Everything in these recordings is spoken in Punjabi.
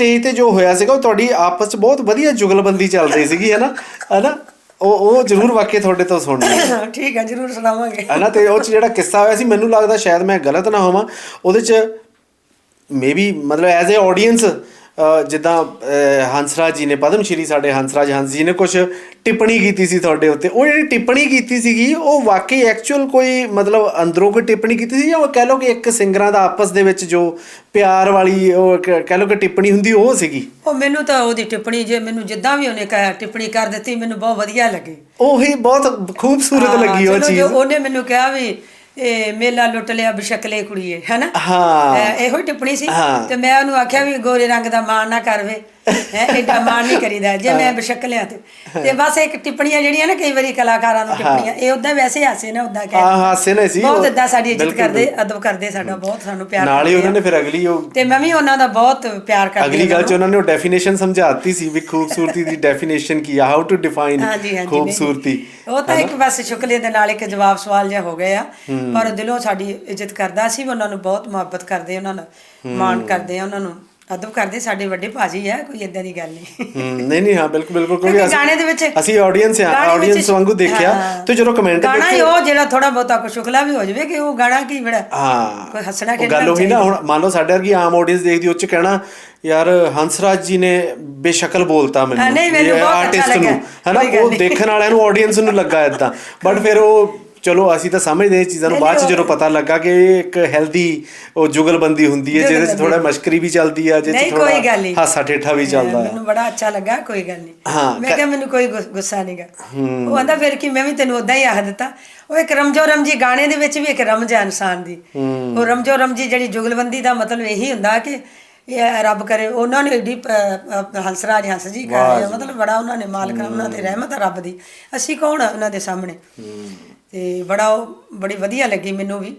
ਸਟੇਜ ਤੇ ਜੋ ਹੋਇਆ ਸੀਗਾ ਉਹ ਤੁਹਾਡੀ ਆਪਸ ਚ ਬਹੁਤ ਵਧੀਆ ਜੁਗਲਬੰਦੀ ਚੱਲ ਰਹੀ ਸੀਗੀ ਹੈ ਨਾ? ਹੈ ਨਾ? ਉਹ ਉਹ ਜ਼ਰੂਰ ਵਾਕਿਆ ਤੁਹਾਡੇ ਤੋਂ ਸੁਣਨੀ ਠੀਕ ਹੈ ਜਰੂਰ ਸੁਣਾਵਾਂਗੇ। ਹੈ ਨਾ? ਤੇ ਉਹ 'ਚ ਜਿਹੜਾ ਕਿੱਸਾ ਹੋਇਆ ਸੀ ਮੈਨੂੰ ਲੱਗਦਾ ਸ਼ਾਇਦ ਮੈਂ ਗਲਤ ਨਾ ਹੋਵਾਂ ਉਹਦੇ ਚ ਮੇਬੀ ਮਤਲਬ ਐਜ਼ ਅ ਆਡੀਅנס ਜਿੱਦਾਂ ਹੰਸਰਾਜ ਜੀ ਨੇ ਪਦਮ ਸ਼੍ਰੀ ਸਾਡੇ ਹੰਸਰਾਜ ਹੰਸ ਜੀ ਨੇ ਕੁਝ ਟਿੱਪਣੀ ਕੀਤੀ ਸੀ ਤੁਹਾਡੇ ਉੱਤੇ। ਉਹ ਜਿਹੜੀ ਟਿੱਪਣੀ ਕੀਤੀ ਸੀਗੀ ਉਹ ਵਾਕਈ ਐਕਚੁਅਲ ਕੋਈ ਮਤਲਬ ਅੰਦਰੋਂ ਕੋਈ ਟਿੱਪਣੀ ਕੀਤੀ ਸੀ ਜਾਂ ਉਹ ਕਹਿ ਲਓ ਕਿ ਇੱਕ ਸਿੰਗਰਾਂ ਦਾ ਆਪਸ ਦੇ ਵਿੱਚ ਜੋ ਪਿਆਰ ਵਾਲੀ ਉਹ ਕਹਿ ਲਓ ਕਿ ਟਿੱਪਣੀ ਹੁੰਦੀ ਉਹ ਸੀਗੀ? ਉਹ ਮੈਨੂੰ ਤਾਂ ਉਹਦੀ ਟਿੱਪਣੀ ਜੇ ਮੈਨੂੰ ਜਿੱਦਾਂ ਵੀ ਉਹਨੇ ਕਿਹਾ ਟਿੱਪਣੀ ਕਰ ਦਿੱਤੀ ਮੈਨੂੰ ਬਹੁਤ ਵਧੀਆ ਲੱਗੀ। ਉਹੀ ਬਹੁਤ ਖੂਬਸੂਰਤ ਲੱਗੀ ਉਹ ਚੀਜ਼। ਉਹਨੇ ਮੈਨੂੰ ਕਿਹਾ ਵੀ ਇਹ ਮੇਲਾ ਲੁੱਟ ਲਿਆ ਬਸ਼ਕਲੇ ਕੁੜੀਏ ਹੈਨਾ ਹਾਂ। ਇਹੋ ਹੀ ਟਿੱਪਣੀ ਸੀ। ਤੇ ਮੈਂ ਉਹਨੂੰ ਆਖਿਆ ਵੀ ਗੋਰੇ ਰੰਗ ਦਾ ਮਾਣ ਨਾ ਕਰਵੇ ਹੈ ਐਡਾ ਮਾਣ ਨਹੀਂ ਕਰੀਦਾ ਜੇ ਮੈਂ ਬਸ਼ਕਲਿਆਂ ਤੇ। ਤੇ ਬਸ ਇੱਕ ਟਿੱਪਣੀਆਂ ਜਿਹੜੀਆਂ ਨਾ ਕਈ ਵਾਰੀ ਕਲਾਕਾਰਾਂ ਨੂੰ ਟਿੱਪਣੀਆਂ ਇਹ ਉਦਾਂ ਵੈਸੇ ਹਾਸੇ ਨਾ ਉਦਾਂ ਹਾਂ, ਹਾਸੇ ਨਾਲ ਸੀ, ਬਹੁਤ ਇਦਾਂ ਸਾਡੀ ਇੱਜ਼ਤ ਕਰਦੇ ਅਦਬ ਕਰਦੇ ਸਾਡਾ ਬਹੁਤ ਸਾਨੂੰ ਪਿਆਰ ਨਾਲ ਹੀ ਉਹਨਾਂ। ਨੇ ਫਿਰ ਅਗਲੀ ਉਹ ਤੇ ਮੈਂ ਵੀ ਉਹਨਾਂ ਦਾ ਬਹੁਤ ਪਿਆਰ ਕਰਦੀ ਅਗਲੀ ਗੱਲ ਚ ਉਹਨਾਂ ਨੇ ਉਹ ਡੈਫੀਨੇਸ਼ਨ ਸਮਝਾਤੀ ਸੀ ਵੀ ਖੂਬਸੂਰਤੀ ਦੀ ਡੈਫੀਨੇਸ਼ਨ ਕੀ ਆ ਹਾਊ ਟੂ ਡਿਫਾਈਨ ਖੂਬਸੂਰਤੀ। ਉਹ ਤਾਂ ਇੱਕ ਬਸ ਸ਼ੁਕਲੇ ਦੇ ਨਾਲ ਇੱਕ ਜਵਾਬ ਸਵਾਲ ਜਿਹਾ ਹੋ ਗਿਆ ਪਰ ਦਿਲੋਂ ਸਾਡੀ ਇੱਜ਼ਤ ਕਰਦਾ ਸੀ ਉਹਨਾਂ ਨੂੰ ਬਹੁਤ ਮੁਹੱਬਤ ਕਰਦੇ ਉਹਨਾਂ ਨੂੰ ਮਾਣ ਕਰਦੇ ਆ ਉਹਨਾਂ ਨੂੰ। ਅਦਬ ਕਰਦੇ ਸਾਡੇ ਵੱਡੇ ਭਾਜੀ ਆ ਕੋਈ ਇਦਾਂ ਦੀ ਗੱਲ ਨਹੀਂ। ਨਹੀਂ ਨਹੀਂ ਹਾਂ ਬਿਲਕੁਲ ਬਿਲਕੁਲ ਕਿਉਂਕਿ ਗਾਣੇ ਦੇ ਵਿੱਚ ਅਸੀਂ ਆਡੀਅנס ਆ ਆਡੀਅנס ਵਾਂਗੂ ਦੇਖਿਆ ਤੇ ਜਦੋਂ ਕਮੈਂਟ ਗਾਣਾ ਉਹ ਜਿਹੜਾ ਥੋੜਾ ਬਹੁਤਾ ਕੁਸ਼ਕਲਾ ਵੀ ਹੋ ਜਵੇ ਕਿ ਉਹ ਗਾਣਾ ਕੀ ਬੜਾ ਹਾਂ। ਕੋਈ ਹੱਸਣਾ ਕਿ ਗੱਲ ਹੋਈ ਨਾ ਹੁਣ ਮੰਨ ਲਓ ਸਾਡੇ ਵਰਗੀ ਆਮ ਆਡੀਅנס ਦੇਖਦੀ ਉਹ ਕਹਿਣਾ ਯਾਰ ਹੰਸਰਾਜ ਜੀ ਨੇ ਬੇਸ਼ਕਲ ਬੋਲਤਾ ਮੈਨੂੰ ਨਹੀਂ ਮੈਨੂੰ ਬਹੁਤ ਅੱਛਾ ਲੱਗਾ। ਹਨਾ ਉਹ ਦੇਖਣ ਵਾਲਿਆਂ ਨੂੰ ਆਡੀਅנס ਨੂੰ ਲੱਗਾ ਇਦਾਂ ਬਟ ਫਿਰ ਉਹ ਚਲੋ ਅਸੀਂ ਤਾਂ ਸਮਝਦੇ ਇਹ ਚੀਜ਼ਾਂ ਨੂੰ ਬਾਅਦ ਚ ਜਦੋਂ ਪਤਾ ਲੱਗਾ ਕਿ ਇਹ ਇੱਕ ਹੈਲਦੀ ਉਹ ਜੁਗਲਬੰਦੀ ਹੁੰਦੀ ਹੈ ਜਿਹਦੇ ਚ। ਥੋੜਾ ਮਸ਼ਕਰੀ ਵੀ ਚੱਲਦੀ ਆ ਜਿਹਦੇ ਚ ਨਹੀਂ ਹਾਸਾ ਠੇਠਾ ਵੀ ਚੱਲਦਾ ਹੈ। ਮੈਨੂੰ ਬੜਾ ਅੱਛਾ ਲੱਗਾ ਕੋਈ ਗੱਲ ਨਹੀਂ। ਹਾਂ, ਮੈਂ ਕਿਹਾ ਮੈਨੂੰ ਕੋਈ ਗੁੱਸ- ਨਹੀਂਗਾ ਉਹ ਆਂਦਾ ਫਿਰ ਕਿ ਮੈਂ ਵੀ ਤੈਨੂੰ ਉਦਾਂ ਹੀ ਆਖ ਦਿੱਤਾ। ਉਹ ਇੱਕ ਰਮਜੋ ਰਮਜੀ ਗਾਣੇ ਦੇ ਵਿੱਚ ਵੀ ਇੱਕ ਰਮਜ ਹੈ ਇਨਸਾਨ ਦੀ। ਉਹ ਰਮਜੋ ਰਮਜੀ ਜਿਹੜੀ ਜੁਗਲਬੰਦੀ ਦਾ ਮਤਲਬ ਇਹੀ ਹੁੰਦਾ ਕਿ ਇਹ ਰੱਬ ਕਰੇ ਉਹਨਾਂ ਨੇ ਏਡੀ ਹੰਸਰਾਜ ਹੰਸ ਜੀ ਕਰਾਇਆ ਮਤਲਬ ਬੜਾ ਉਹਨਾਂ ਨੇ ਮਾਲਕ ਉਹਨਾਂ ਤੇ ਰਹਿਮਤ ਆ ਰੱਬ ਦੀ। ਅਸੀਂ ਕੌਣ ਆ ਉਹਨਾਂ ਦੇ ਸਾਹਮਣੇ? ਤੇ ਬੜਾ ਉਹ ਬੜੀ ਵਧੀਆ ਲੱਗੀ ਮੈਨੂੰ ਵੀ।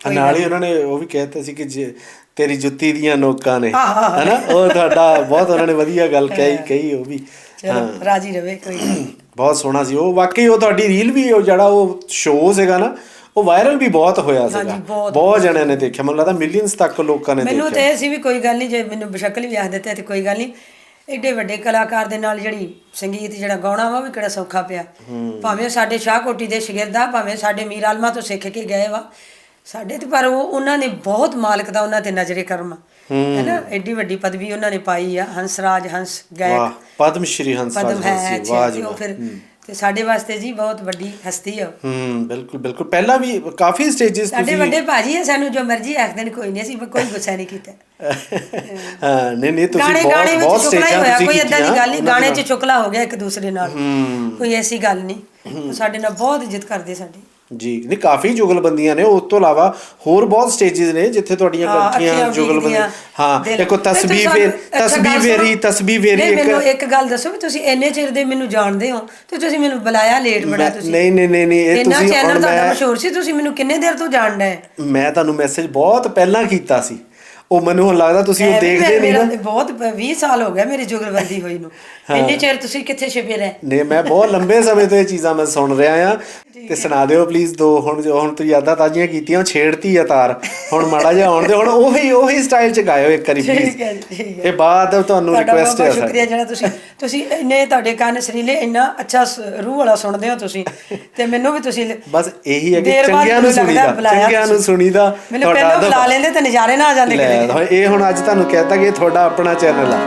ਨਾਲ ਹੀ ਉਹਨਾਂ ਨੇ ਉਹ ਵੀ ਕਹਿਤਾ ਸੀ ਕਿ ਜੇ ਤੇਰੀ ਜੁੱਤੀ ਦੀਆਂ ਨੋਕਾਂ ਨੇ ਹਾਂ, ਹਾਂ, ਹਾਂ। ਹੈਨਾ? ਉਹ ਤੁਹਾਡਾ ਬਹੁਤ ਉਹਨਾਂ ਨੇ ਵਧੀਆ ਗੱਲ ਕਹੀ ਕਹੀ ਉਹ ਵੀ। ਚਲੋ ਰਾਜੀ ਰਵੇ ਕੋਈ। ਬਹੁਤ ਸੋਹਣਾ ਸੀ। ਉਹ ਵਾਕਈ ਉਹ ਤੁਹਾਡੀ ਰੀਲ ਵੀ ਉਹ ਜਿਹੜਾ ਉਹ ਸ਼ੋਅ ਸੀਗਾ ਨਾ ਉਹ ਵਾਇਰਲ ਵੀ ਬਹੁਤ ਹੋਇਆ ਸੀਗਾ। ਬਹੁਤ। ਜਣਿਆਂ ਨੇ ਦੇਖਿਆ। ਮੈਨੂੰ ਲੱਗਦਾ ਮਿਲੀਅਨਸ ਤੱਕ ਲੋਕਾਂ ਨੇ ਮੈਨੂੰ ਦੇਖਿਆ। ਤੇ ਇਹ ਸੀ ਵੀ ਕੋਈ ਗੱਲ ਨਹੀਂ ਜੇ ਮੈਨੂੰ ਬਸ਼ਕਲ ਵੀ ਆਖ ਦਿੱਤੇ ਤੇ ਕੋਈ ਗੱਲ ਨਹੀਂ। ਏਡੇ ਵੱਡੇ ਕਲਾਕਾਰ ਦੇ ਨਾਲ ਜਿਹੜੀ ਸੰਗੀਤ ਜਿਹੜਾ ਗਾਉਣਾ ਵਾ ਉਹ ਵੀ ਕਿਹੜਾ ਸੌਖਾ ਪਿਆ। ਭਾਵੇਂ ਸਾਡੇ ਸ਼ਾਹਕੋਟੀ ਦੇ ਸ਼ਾਗਿਰਦਾ ਭਾਵੇਂ ਸਾਡੇ ਮੀਰ ਆਲਮਾ ਤੋਂ ਸਿੱਖ ਕੇ ਗਏ ਵਾ। ਸਾਡੇ ਤੇ ਪਰ ਉਹ ਉਹਨਾਂ ਨੇ ਬਹੁਤ ਮਾਲਕ ਦਾ ਉਹਨਾਂ ਤੇ ਨਜ਼ਰੇ ਕਰਮ। ਹੈਨਾ ਐਡੀ ਵੱਡੀ ਪਦਵੀ ਉਹਨਾਂ ਨੇ ਪਾਈ ਆ ਹੰਸਰਾਜ ਹੰਸ ਗਾਇਕ। ਵਾਹ ਪਦਮ ਸ਼੍ਰੀ ਹੰਸ ਪਦਮ ਹੈ ਜੀ ਵਾਹ ਜੀ ਵਾਹ। ਫਿਰ ਤੇ ਸਾਡੇ ਵਾਸਤੇ ਜੀ ਬਹੁਤ ਵੱਡੀ ਹਸਤੀ ਆ। ਉਹ। ਹੂੰ ਬਿਲਕੁਲ ਬਿਲਕੁਲ। ਪਹਿਲਾਂ ਵੀ ਕਾਫੀ ਸਟੇजेस ਸਾਡੇ ਤੁਸੀਂ ਵੱਡੇ ਭਾਜੀ ਆ ਸਾਨੂੰ ਜੋ ਮਰਜ਼ੀ ਆਖ ਦੇਣ ਕੋਈ ਨਹੀਂ ਅਸੀਂ ਕੋਈ ਗੁੱਸਾ ਨਹੀਂ ਕੀਤਾ। ਹਾਂ ਨਹੀਂ ਨਹੀਂ ਤੁਸੀਂ ਬਹੁਤ ਗਾਣੇ ਬਹੁਤ ਵਿੱਚ ਚੁਕਲਾ ਹੀ ਸਟੇਜਾਂ ਹੋਇਆ ਤੁਸੀਂ ਕੋਈ ਏਦਾਂ ਦੀ ਗੱਲ ਨਹੀਂ ਗਾਣੇ। 'ਚ ਚੁਕਲਾ ਹੋ ਗਿਆ ਇੱਕ ਦੂਸਰੇ ਨਾਲ। ਕੋਈ ਐਸੀ ਗੱਲ ਨਹੀਂ। ਸਾਡੇ ਨਾਲ ਬਹੁਤ ਇੱਜ਼ਤ ਕਰਦੇ ਸਾਡੀ। ਜੀ ਨਹੀਂ ਕਾਫੀ ਜੁਗਲਬੰਦੀਆਂ ਨੇ। ਉਸ ਤੋਂ ਇਲਾਵਾ ਹੋਰ ਬਹੁਤ ਸਟੇजेस ਨੇ ਜਿੱਥੇ ਤੁਹਾਡੀਆਂ ਅੱਖੀਆਂ ਜੁਗਲਬੰਦੀਆਂ ਹਾਂ। ਦੇਖੋ ਤਸਬੀਹ ਅੱਛਾ, ਤਸਬੀਹ ਸੁਣੋ। ਤਸਬੀਹ ਫੇਰੀ ਨਹੀਂ, ਮੈਨੂੰ ਇੱਕ ਇੱਕ ਗੱਲ ਦੱਸੋ ਵੀ ਤੁਸੀਂ ਇੰਨੇ ਚਿਰ ਦੇ ਮੈਨੂੰ ਜਾਣਦੇ ਹੋ ਤੇ ਤੁਸੀਂ ਮੈਨੂੰ ਬੁਲਾਇਆ ਲੇਟ ਬੜਾ ਤੁਸੀਂ। ਨਹੀਂ ਨਹੀਂ ਨਹੀਂ ਨਹੀਂ ਇਹ ਇੰਨਾ ਤੁਸੀਂ ਚੈਨਲ ਹੁਣ ਤੁਹਾਡਾ ਮਸ਼ਹੂਰ ਸੀ ਤੁਸੀਂ ਮੈਨੂੰ ਕਿੰਨੇ ਦੇਰ ਤੋਂ ਜਾਣਦਾ ਹੈ? ਮੈਂ ਤੁਹਾਨੂੰ ਮੈਸੇਜ ਬਹੁਤ ਪਹਿਲਾਂ ਕੀਤਾ ਸੀ। ਉਹ ਮੈਨੂੰ ਹੁਣ ਲੱਗਦਾ ਤੁਸੀਂ ਉਹ ਦੇਖਦੇ ਨਹੀਂ ਨਾ। ਬਹੁਤ 20 ਸਾਲ ਹੋ ਗਿਆ ਮੇਰੀ ਜੁਗਲਬੰਦੀ ਹੋਈ ਨੂੰ। ਇੰਨੇ ਚਿਰ ਤੁਸੀਂ ਕਿੱਥੇ ਛਿਪੇ ਰਹੇ? ਨਹੀਂ ਮੈਂ ਬਹੁਤ ਲੰਬੇ ਸਮੇਂ ਤੋਂ ਇਹ ਚੀਜ਼ਾਂ ਮੈਂ ਸੁਣ ਰਿਹਾ ਆ ਤੇ ਸੁਣਾ ਦਿਓ ਪਲੀਜ਼ ਦੋ ਹੁਣ ਜੋ ਹੁਣ ਤੁਸੀਂ ਯਾਦਾਂ ਤਾਜ਼ੀਆਂ ਕੀਤੀਆਂ ਛੇੜਤੀ ਆ ਤਾਰ। ਹੁਣ ਮਾੜਾ ਜਿਹਾ ਆਉਣ ਦੇ ਹੁਣ ਉਹੀ ਉਹੀ ਸਟਾਈਲ ਚ ਗਾਇਓ ਇੱਕ ਵਾਰੀ ਠੀਕ ਪਲੀਜ਼ ਹੈ ਜੀ, ਠੀਕ ਹੈ। ਇਹ ਬਾਅਦ ਤੁਹਾਨੂੰ ਰਿਕੁਐਸਟ ਹੈ ਬਹੁਤ ਸ਼ੁਕਰੀਆ ਜਿਹੜਾ ਤੁਸੀਂ ਤੁਸੀਂ ਇੰਨੇ ਤੁਹਾਡੇ ਕੰਨ ਸਰੀਲੇ ਇੰਨਾ ਅੱਛਾ ਰੂਹ ਵਾਲਾ ਸੁਣਦੇ ਹੋ ਤੁਸੀਂ। ਤੇ ਮੈਨੂੰ ਵੀ ਤੁਸੀਂ ਬਸ ਇਹੀ ਹੈ ਕਿ ਚੰਗਿਆਂ ਨੂੰ ਸੁਣੀਦਾ ਚੰਗਿਆਂ ਨੂੰ। ਸੁਣੀਦਾ ਮੈਨੂੰ ਪਹਿਲਾਂ ਬੁਲਾ ਲੈਂਦੇ ਤੇ ਨਜ਼ਾਰੇ ਨਾ ਆ ਜਾਂਦੇ ਕਿਤੇ। ਇਹ ਹੁਣ ਅੱਜ ਤੁਹਾਨੂੰ ਕਹਿਤਾ ਕਿ ਇਹ ਤੁਹਾਡਾ ਆਪਣਾ ਚੈਨਲ ਆ।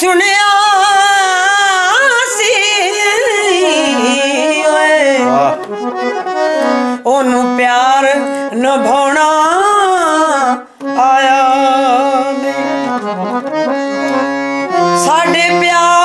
ਚੁਣਿਆ ਸੀ। ਓਏ ਉਹਨੂੰ ਪਿਆਰ ਨਿਭਾਉਣਾ ਆਇਆ ਸਾਡੇ ਪਿਆਰ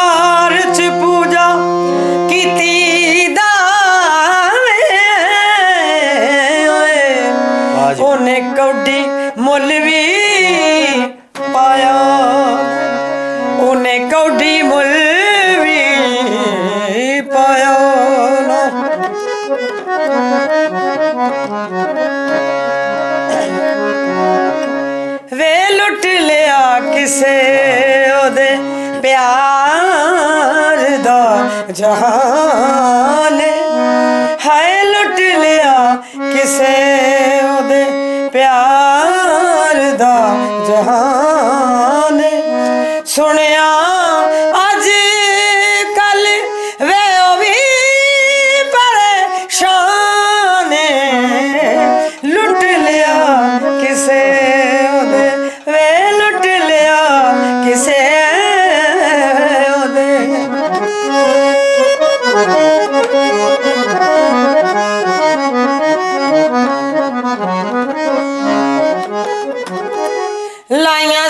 জাহান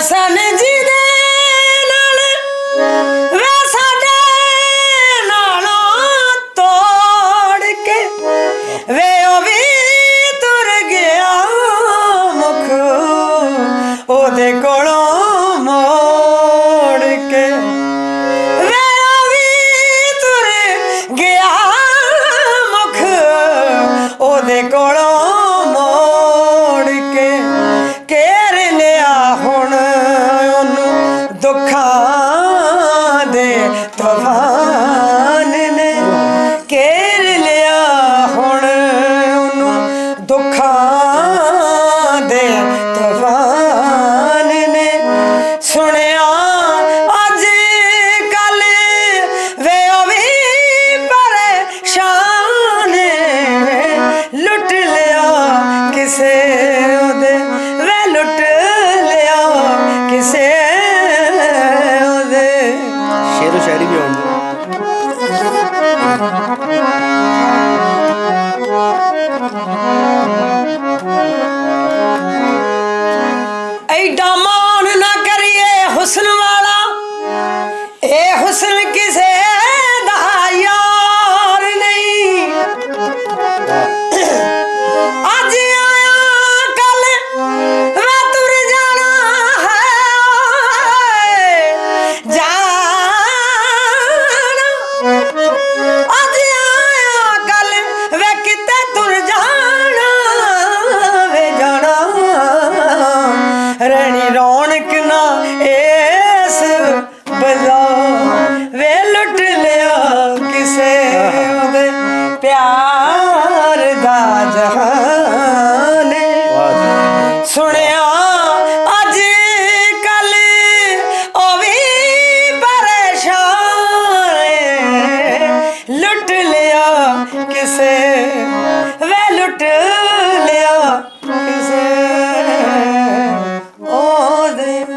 হাসানে किसे वे लुट लिया? किसे? ओ दिल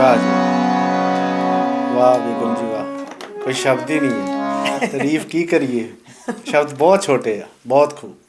वाह वाह बेगम जी वाह। कोई शब्द ही नहीं है। तारीफ़ की करिए। शब्द बहुत छोटे हैं बहुत खूब।